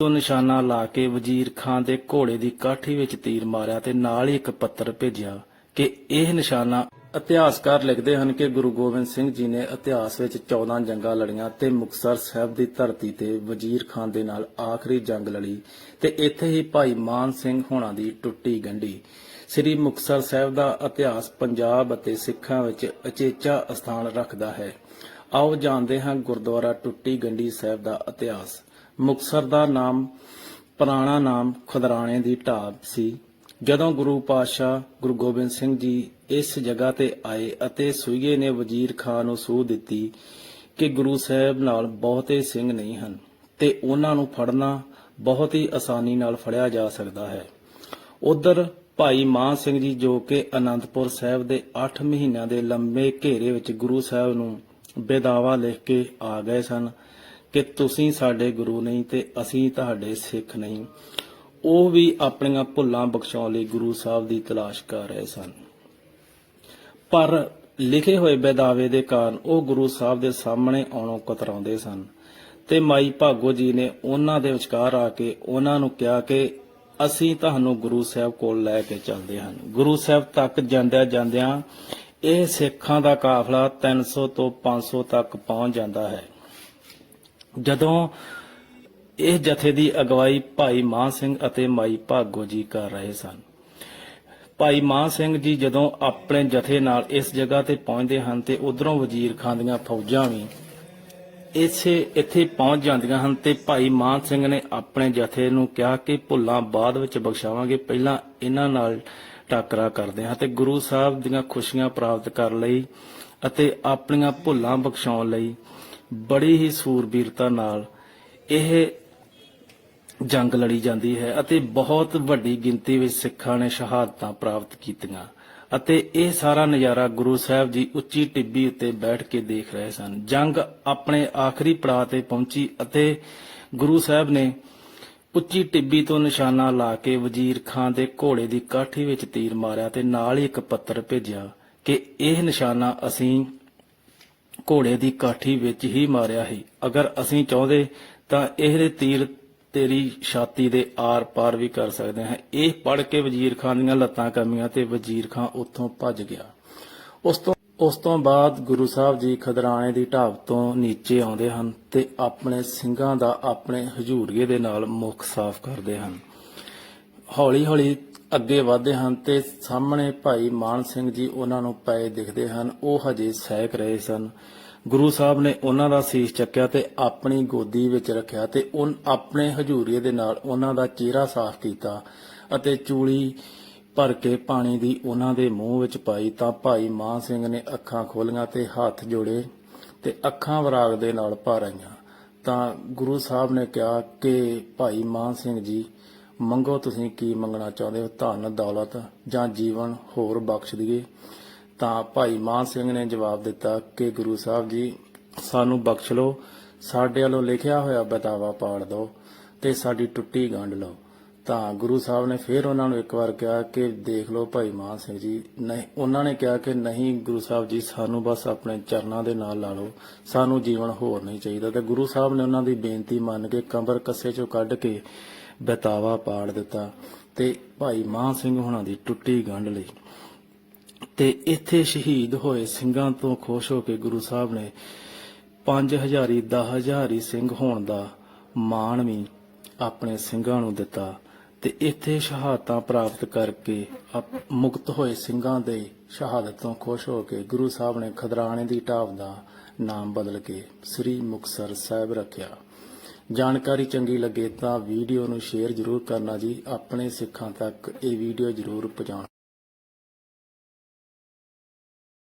ਤੋਂ ਨਿਸ਼ਾਨਾ ਲਾ ਕੇ ਵਜ਼ੀਰ ਖਾਨ ਦੇ ਘੋੜੇ ਦੀ ਕਾਠੀ ਵਿੱਚ ਤੀਰ ਮਾਰਿਆ ਤੇ ਨਾਲ ਹੀ ਇੱਕ ਪੱਤਰ ਭੇਜਿਆ ਕਿ ਇਹ ਨਿਸ਼ਾਨਾ ਇਤਿਹਾਸਕਾਰ ਲਿਖਦੇ ਹਨ ਕਿ ਗੁਰੂ ਗੋਬਿੰਦ ਸਿੰਘ ਜੀ ਨੇ ਇਤਿਹਾਸ ਵਿੱਚ 14 ਜੰਗਾਂ ਲੜੀਆਂ ਤੇ ਮੁਕਤਸਰ ਸਾਹਿਬ ਦੀ ਧਰਤੀ ਤੇ ਵਜ਼ੀਰ ਖਾਨ ਦੇ ਨਾਲ ਆਖਰੀ ਜੰਗ ਲੜੀ ਤੇ ਇੱਥੇ ਹੀ ਭਾਈ ਮਾਨ ਸਿੰਘ ਹੋਣਾ ਦੀ ਟੁੱਟੀ ਗੰਢੀ। ਸ੍ਰੀ ਮੁਕਤਸਰ ਸਾਹਿਬ ਦਾ ਇਤਿਹਾਸ ਪੰਜਾਬ ਅਤੇ ਸਿੱਖਾਂ ਵਿੱਚ ਅਚੇਚਾ ਸਥਾਨ ਰੱਖਦਾ ਹੈ। ਆਓ ਜਾਣਦੇ ਹਾਂ ਗੁਰਦੁਆਰਾ ਟੁੱਟੀ ਗੰਢੀ ਸਾਹਿਬ ਦਾ ਇਤਿਹਾਸ। ਮੁਕਤਸਰ ਦਾ ਨਾਮ, ਪੁਰਾਣਾ ਨਾਮ ਖੁਦਰਾਣੇ ਦੀ ਢਾਬ ਸੀ। ਜਦੋਂ ਗੁਰੂ ਪਾਤਸ਼ਾਹ ਗੁਰੂ ਗੋਬਿੰਦ ਸਿੰਘ ਜੀ ਇਸ ਜਗ੍ਹਾ ਤੇ ਆਏ ਅਤੇ ਸੂਈਏ ਨੇ ਵਜ਼ੀਰ ਖਾਨ ਨੂੰ ਸੂਹ ਦਿੱਤੀ ਕਿ ਗੁਰੂ ਸਾਹਿਬ ਨਾਲ ਬਹੁਤੇ ਸਿੰਘ ਨਹੀਂ ਹਨ ਤੇ ਉਹਨਾਂ ਨੂੰ ਫੜਨਾ ਬਹੁਤ ਹੀ ਆਸਾਨੀ ਨਾਲ ਫੜਿਆ ਜਾ ਸਕਦਾ ਹੈ। ਉਧਰ ਭਾਈ ਮਾਨ ਸਿੰਘ ਜੀ ਜੋ ਕਿ ਅਨੰਦਪੁਰ ਸਾਹਿਬ ਦੇ 8 ਮਹੀਨਿਆਂ ਦੇ ਲੰਬੇ ਘੇਰੇ ਵਿੱਚ ਗੁਰੂ ਸਾਹਿਬ ਨੂੰ ਬੇਦਾਵਾ ਲਿਖ ਕੇ ਆ ਗਏ ਸਨ ਕਿ ਤੁਸੀਂ ਸਾਡੇ ਗੁਰੂ ਨਹੀਂ ਤੇ ਅਸੀਂ ਤੁਹਾਡੇ ਸਿੱਖ ਨਹੀਂ। ਉਹ ਵੀ ਆਪਣੀਆਂ ਭੁੱਲਾਂ ਬਖਸ਼ਾਉਣ ਲਈ ਗੁਰੂ ਸਾਹਿਬ ਦੀ ਤਲਾਸ਼ ਕਰ ਰਹੇ ਸਨ। ਪਰ ਲਿਖੇ ਹੋਏ ਬੇਦਾਵੇ ਦੇ ਕਾਰਨ ਉਹ ਗੁਰੂ ਸਾਹਿਬ ਦੇ ਸਾਹਮਣੇ ਆਉਣੋਂ ਕਤਰਾਉਂਦੇ ਸਨ ਤੇ ਮਾਈ ਭਾਗੋ ਜੀ ਨੇ ਉਹਨਾਂ ਦੇ ਵਿਚਕਾਰ ਆ ਕੇ ਉਹਨਾਂ ਨੂੰ ਕਿਹਾ ਕਿ ਅਸੀਂ ਤੁਹਾਨੂੰ ਗੁਰੂ ਸਾਹਿਬ ਕੋਲ ਲੈ ਕੇ ਚੱਲਦੇ ਹਾਂ। ਗੁਰੂ ਸਾਹਿਬ ਤੱਕ ਜਾਂਦਿਆਂ ਜਾਂਦਿਆਂ ਇਹ ਸਿੱਖਾਂ ਦਾ ਕਾਫਲਾ 300 ਤੋਂ 500 ਤੱਕ ਪਹੁੰਚ ਜਾਂਦਾ ਹੈ। ਜਦੋਂ ਇਹ ਜਥੇ ਦੀ ਅਗਵਾਈ ਭਾਈ ਮਾਨ ਸਿੰਘ ਅਤੇ ਮਾਈ ਭਾਗੋ ਜੀ ਕਰ ਰਹੇ ਸਨ। ਭਾਈ ਮਾਨ ਸਿੰਘ ਜੀ ਜਦੋਂ ਆਪਣੇ ਜਥੇ ਨਾਲ ਇਸ ਜਗ੍ਹਾ ਤੇ ਪਹੁੰਚਦੇ ਹਨ ਤੇ ਉਧਰੋਂ ਵਜ਼ੀਰ ਖਾਨ ਦੀਆਂ ਫੌਜਾਂ ਵੀ ਇਸੇ ਇੱਥੇ ਪਹੁੰਚ ਜਾਂਦੀਆਂ ਹਨ ਤੇ ਭਾਈ ਮਾਨ ਸਿੰਘ ਨੇ ਆਪਣੇ ਜਥੇ ਨੂੰ ਕਿਹਾ ਕਿ ਭੁੱਲਾਂ ਬਾਅਦ ਵਿੱਚ ਬਖਸ਼ਾਵਾਂਗੇ, ਪਹਿਲਾਂ ਇਹਨਾਂ ਨਾਲ ਟਾਕਰਾ ਕਰਦੇ ਹਾਂ ਤੇ ਗੁਰੂ ਸਾਹਿਬ ਦੀਆਂ ਖੁਸ਼ੀਆਂ ਪ੍ਰਾਪਤ ਕਰਨ ਲਈ ਅਤੇ ਆਪਣੀਆਂ ਭੁੱਲਾਂ ਬਖਸ਼ਾਉਣ ਲਈ ਬੜੀ ਹੀ ਸੂਰਬੀਰਤਾ ਨਾਲ ਇਹ ਜੰਗ ਲੜੀ ਜਾਂਦੀ ਹੈ ਅਤੇ ਬਹੁਤ ਵੱਡੀ ਗਿਣਤੀ ਵਿੱਚ ਸਿੱਖਾਂ ਨੇ ਸ਼ਹਾਦਤਾਂ ਪ੍ਰਾਪਤ ਕੀਤੀਆਂ ਅਤੇ ਇਹ ਸਾਰਾ ਨਜ਼ਾਰਾ ਗੁਰੂ ਸਾਹਿਬ ਜੀ ਉੱਚੀ ਟਿੱਬੀ ਉੱਤੇ ਬੈਠ ਕੇ ਦੇਖ ਰਹੇ ਸਨ। ਜੰਗ ਆਪਣੇ ਆਖਰੀ ਪੜਾਅ ਤੇ ਪਹੁੰਚੀ ਅਤੇ ਗੁਰੂ ਸਾਹਿਬ ਨੇ ਉੱਚੀ ਟਿੱਬੀ ਤੋਂ ਨਿਸ਼ਾਨਾ ਲਾ ਕੇ ਵਜ਼ੀਰ ਖਾਨ ਦੇ ਘੋੜੇ ਦੀ ਕਾਠੀ ਵਿੱਚ ਤੀਰ ਮਾਰਿਆ ਤੇ ਨਾਲ ਹੀ ਇੱਕ ਪੱਤਰ ਭੇਜਿਆ ਕਿ ਇਹ ਨਿਸ਼ਾਨਾ ਅਸੀਂ ਘੋੜੇ ਦੀ ਕਾਠੀ ਵਿੱਚ ਹੀ ਮਾਰਿਆ ਸੀ। ਅਗਰ ਅਸੀਂ ਚਾਹੁੰਦੇ ਤਾਂ ਇਹਦੇ ਤੀਰ ਤੇਰੀ ਛਾਤੀ ਦੇ ਆਰ-ਪਾਰ ਵੀ ਕਰ ਸਕਦੇ ਹਾਂ। ਇਹ ਪੜ ਕੇ ਵਜ਼ੀਰ ਖਾਨ ਦੀਆਂ ਲੱਤਾਂ ਕੰਮੀਆਂ ਤੇ ਵਜ਼ੀਰ ਖਾਨ ਉੱਥੋਂ ਭੱਜ ਗਿਆ। ਉਸ ਤੋਂ ਉਸ ਤੋਂ ਬਾਅਦ ਗੁਰੂ ਸਾਹਿਬ ਜੀ ਖਦਰਾਣੇ ਦੀ ਢਾਬ ਤੋਂ ਨੀਚੇ ਆਉਂਦੇ ਹਨ ਤੇ ਆਪਣੇ ਸਿੰਘਾਂ ਦਾ ਆਪਣੇ ਹਜੂਰੀਏ ਦੇ ਨਾਲ ਮੁਖ ਸਾਫ਼ ਕਰਦੇ ਹਨ। ਹੌਲੀ ਹੌਲੀ ਅੱਗੇ ਵਧਦੇ ਹਨ ਤੇ ਸਾਹਮਣੇ ਭਾਈ ਮਾਨ ਸਿੰਘ ਜੀ ਉਹਨਾਂ ਨੂੰ ਪਏ ਦਿਖਦੇ ਹਨ। ਉਹ ਹਜੇ ਸਹਿਕ ਰਹੇ ਸਨ। ਗੁਰੂ ਸਾਹਿਬ ਨੇ ਉਹਨਾਂ ਦਾ ਸੀਸ ਚੱਕਿਆ ਤੇ ਆਪਣੀ ਗੋਦੀ ਵਿੱਚ ਰੱਖਿਆ ਤੇ ਉਹ ਆਪਣੇ ਹਜੂਰੀਏ ਦੇ ਨਾਲ ਉਹਨਾਂ ਦਾ ਚਿਹਰਾ ਸਾਫ਼ ਕੀਤਾ ਅਤੇ ਚੂਲੀ ਭਰ ਕੇ ਪਾਣੀ ਦੀ ਉਹਨਾਂ ਦੇ ਮੂੰਹ ਵਿੱਚ ਪਾਈ ਤਾਂ ਭਾਈ ਮਾਨ ਸਿੰਘ ਨੇ ਅੱਖਾਂ ਖੋਲੀਆਂ ਤੇ ਹੱਥ ਜੋੜੇ ਤੇ ਅੱਖਾਂ ਵਿਰਾਗ ਦੇ ਨਾਲ ਭਰ ਆਈਆਂ। ਤਾਂ ਗੁਰੂ ਸਾਹਿਬ ਨੇ ਕਿਹਾ ਕਿ ਭਾਈ ਮਾਨ ਸਿੰਘ ਜੀ ਮੰਗੋ ਤੁਸੀਂ ਕੀ ਮੰਗਣਾ ਚਾਹੁੰਦੇ ਹੋ? ਧਨ, ਦੌਲਤ ਜਾਂ ਜੀਵਨ ਹੋਰ ਬਖਸ਼ ਦਈਏ? ਤਾਂ ਭਾਈ ਮਾਨ ਸਿੰਘ ਨੇ ਜਵਾਬ ਦਿੱਤਾ ਕਿ ਗੁਰੂ ਸਾਹਿਬ ਜੀ, ਸਾਨੂੰ ਬਖਸ਼ ਲਓ, ਸਾਡੇ ਵੱਲੋਂ ਲਿਖਿਆ ਹੋਇਆ ਬਤਾਵਾ ਪਾੜ ਦਿਓ ਤੇ ਸਾਡੀ ਟੁੱਟੀ ਗੰਢ ਲਓ। ਤਾਂ ਗੁਰੂ ਸਾਹਿਬ ਨੇ ਫਿਰ ਉਹਨਾਂ ਨੂੰ ਇੱਕ ਵਾਰ ਕਿਹਾ ਕਿ ਦੇਖ ਲਓ ਭਾਈ ਮਾਨ ਸਿੰਘ ਜੀ, ਨਹੀਂ, ਉਹਨਾਂ ਨੇ ਕਿਹਾ ਕਿ ਨਹੀਂ, ਗੁਰੂ ਸਾਹਿਬ ਜੀ, ਸਾਨੂੰ ਬਸ ਆਪਣੇ ਚਰਨਾਂ ਦੇ ਨਾਲ ਲਾ ਲਓ, ਸਾਨੂੰ ਜੀਵਨ ਹੋਰ ਨਹੀਂ ਚਾਹੀਦਾ। ਤੇ ਗੁਰੂ ਸਾਹਿਬ ਨੇ ਉਹਨਾਂ ਦੀ ਬੇਨਤੀ ਮੰਨ ਕੇ ਕੰਬਰ ਕੱਸੇ ਚੋਂ ਕੱਢ ਕੇ ਬਤਾਵਾ ਪਾੜ ਦਿੱਤਾ ਤੇ ਭਾਈ ਮਾਨ ਸਿੰਘ ਹੁਣਾਂ ਦੀ ਟੁੱਟੀ ਗੰਢ ਲਈ। ਤੇ ਇੱਥੇ ਸ਼ਹੀਦ ਹੋਏ ਸਿੰਘਾਂ ਤੋਂ ਖੁਸ਼ ਹੋ ਕੇ ਗੁਰੂ ਸਾਹਿਬ ਨੇ 5000 10000 ਸਿੰਘ ਹੋਣ ਦਾ ਮਾਣ ਵੀ ਆਪਣੇ ਸਿੰਘਾਂ ਨੂੰ ਦਿੱਤਾ ਤੇ ਇੱਥੇ ਸ਼ਹਾਦਤਾਂ ਪ੍ਰਾਪਤ ਕਰਕੇ ਮੁਕਤ ਹੋਏ ਸਿੰਘਾਂ ਦੇ ਸ਼ਹਾਦਤ ਤੋਂ ਖੁਸ਼ ਹੋ ਕੇ ਗੁਰੂ ਸਾਹਿਬ ਨੇ ਖਦਰਾਣੇ ਦੀ ਢਾਬ ਦਾ ਨਾਮ ਬਦਲ ਕੇ ਸ੍ਰੀ ਮੁਕਤਸਰ ਸਾਹਿਬ ਰੱਖਿਆ। ਜਾਣਕਾਰੀ ਚੰਗੀ ਲੱਗੇ ਤਾਂ ਵੀਡੀਓ ਨੂੰ ਸ਼ੇਅਰ ਜ਼ਰੂਰ ਕਰਨਾ ਜੀ। ਆਪਣੇ ਸਿੱਖਾਂ ਤੱਕ ਇਹ ਵੀਡੀਓ ਜ਼ਰੂਰ ਪਹੁੰਚਾਉਣਾ।